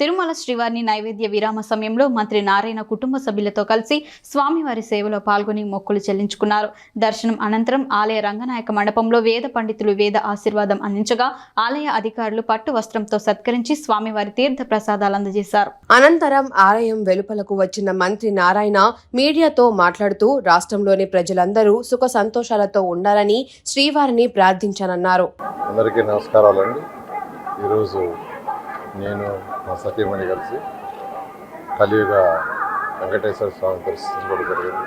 తిరుమల శ్రీవారిని నైవేద్య విరామ సమయంలో మంత్రి నారాయణ కుటుంబ సభ్యులతో కలిసి స్వామివారి సేవలో పాల్గొని మొక్కులు చెల్లించుకున్నారు. దర్శనం అనంతరం ఆలయ రంగనాయక మండపంలో వేద పండితులు వేద ఆశీర్వాదం అందించగా ఆలయ అధికారులు పట్టు వస్త్రంతో సత్కరించి స్వామివారి తీర్థ ప్రసాదాలు అందజేశారు. అనంతరం ఆలయం వెలుపలకు వచ్చిన మంత్రి నారాయణ మీడియాతో మాట్లాడుతూ రాష్ట్రంలోని ప్రజలందరూ సుఖ సంతోషాలతో ఉండాలని శ్రీవారిని ప్రార్థించానన్నారు. అందరికీ నమస్కారాలండి. ఈరోజు నేను మా సతీమణి కలిసి కలియుగ వెంకటేశ్వర స్వామి దర్శించుకోవడం జరిగింది.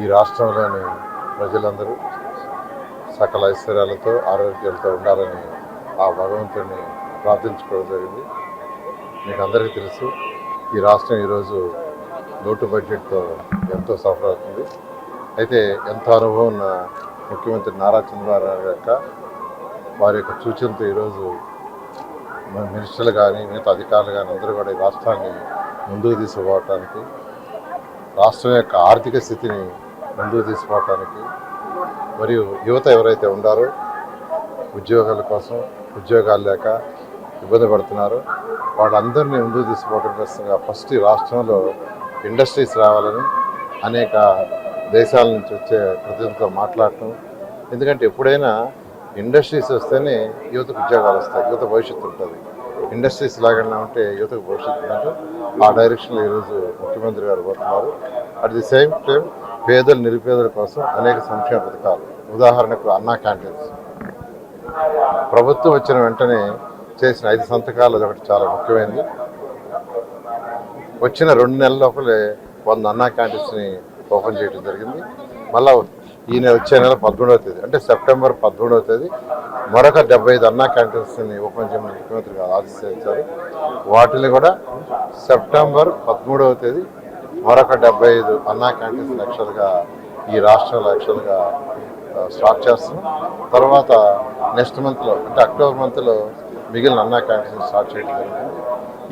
ఈ రాష్ట్రంలోని ప్రజలందరూ సకల ఐశ్వర్యాలతో ఆరోగ్యాలతో ఉండాలని ఆ భగవంతుడిని ప్రార్థించుకోవడం జరిగింది. మీకు అందరికీ తెలుసు ఈ రాష్ట్రం ఈరోజు లోటు బడ్జెట్తో ఎంతో సఫర్ అవుతుంది. అయితే ఎంతో అనుభవం ఉన్న ముఖ్యమంత్రి నారా చంద్రబాబు నాయుడు యొక్క వారి యొక్క సూచనతో ఈరోజు మినిస్టర్లు కానీ మిగతా అధికారులు కానీ అందరూ కూడా ఈ రాష్ట్రాన్ని ముందుకు తీసుకుపోవటానికి రాష్ట్రం యొక్క ఆర్థిక స్థితిని ముందుకు తీసుకుపోవటానికి మరియు యువత ఎవరైతే ఉండారో ఉద్యోగాల కోసం ఉద్యోగాలు లేక ఇబ్బంది పడుతున్నారో వాళ్ళందరినీ ముందుకు తీసుకోవడం కోసంగా ఫస్ట్ ఈ రాష్ట్రంలో ఇండస్ట్రీస్ రావాలని అనేక దేశాల నుంచి వచ్చే ప్రతినిధులతో మాట్లాడటం. ఎందుకంటే ఎప్పుడైనా ఇండస్ట్రీస్ వస్తేనే యువతకు ఉద్యోగాలు వస్తాయి యువత భవిష్యత్తు ఉంటుంది. ఇండస్ట్రీస్ లాగానే ఉంటే యువతకు భవిష్యత్తు ఉందంటే ఆ డైరెక్షన్లో ఈరోజు ముఖ్యమంత్రి గారు పోతున్నారు అట్ ది సేమ్ టైం పేదలు నిరుపేదల కోసం అనేక సంక్షేమ పథకాలు. ఉదాహరణకు అన్నా క్యాంటీన్స్. ప్రభుత్వం వచ్చిన వెంటనే చేసిన ఐదు సంతకాలు ఒకటి చాలా ముఖ్యమైనది. వచ్చిన రెండు నెలల లోపలే వంద అన్నా క్యాంటీన్స్ని ఓపెన్ చేయడం జరిగింది. మళ్ళా ఈ నెల వచ్చే నెల పదమూడవ తేదీ అంటే సెప్టెంబర్ పదమూడవ తేదీ మరొక డెబ్బై ఐదు అన్నా క్యాంటీన్స్ని ఓపెన్ చేయమని ముఖ్యమంత్రి గారు ఆదేశించారు. వాటిని కూడా సెప్టెంబర్ పదమూడవ తేదీ మరొక డెబ్బై ఐదు అన్నా క్యాంటీన్స్ యాక్చువల్గా ఈ రాష్ట్రంలో యాక్చువల్గా స్టార్ట్ చేస్తున్నాం. తర్వాత నెక్స్ట్ మంత్లో అంటే అక్టోబర్ మంత్లో మిగిలిన అన్నా క్యాంటీన్స్ స్టార్ట్ చేయడం జరిగింది.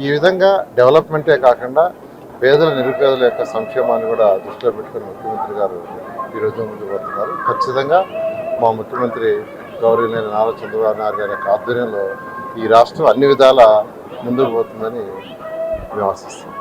ఈ విధంగా డెవలప్మెంటే కాకుండా పేదల నిరుపేదల యొక్క సంక్షేమాన్ని కూడా దృష్టిలో పెట్టుకుని ముఖ్యమంత్రి గారు ఈరోజు ముందుకు వస్తున్నారు ఖచ్చితంగా మా ముఖ్యమంత్రి గౌరవనీయ నారా చంద్రబాబు నాయుడు గారి యొక్క ఆధ్వర్యంలో ఈ రాష్ట్రం అన్ని విధాల ముందుకు పోతుందని మేము ఆశిస్తున్నాం.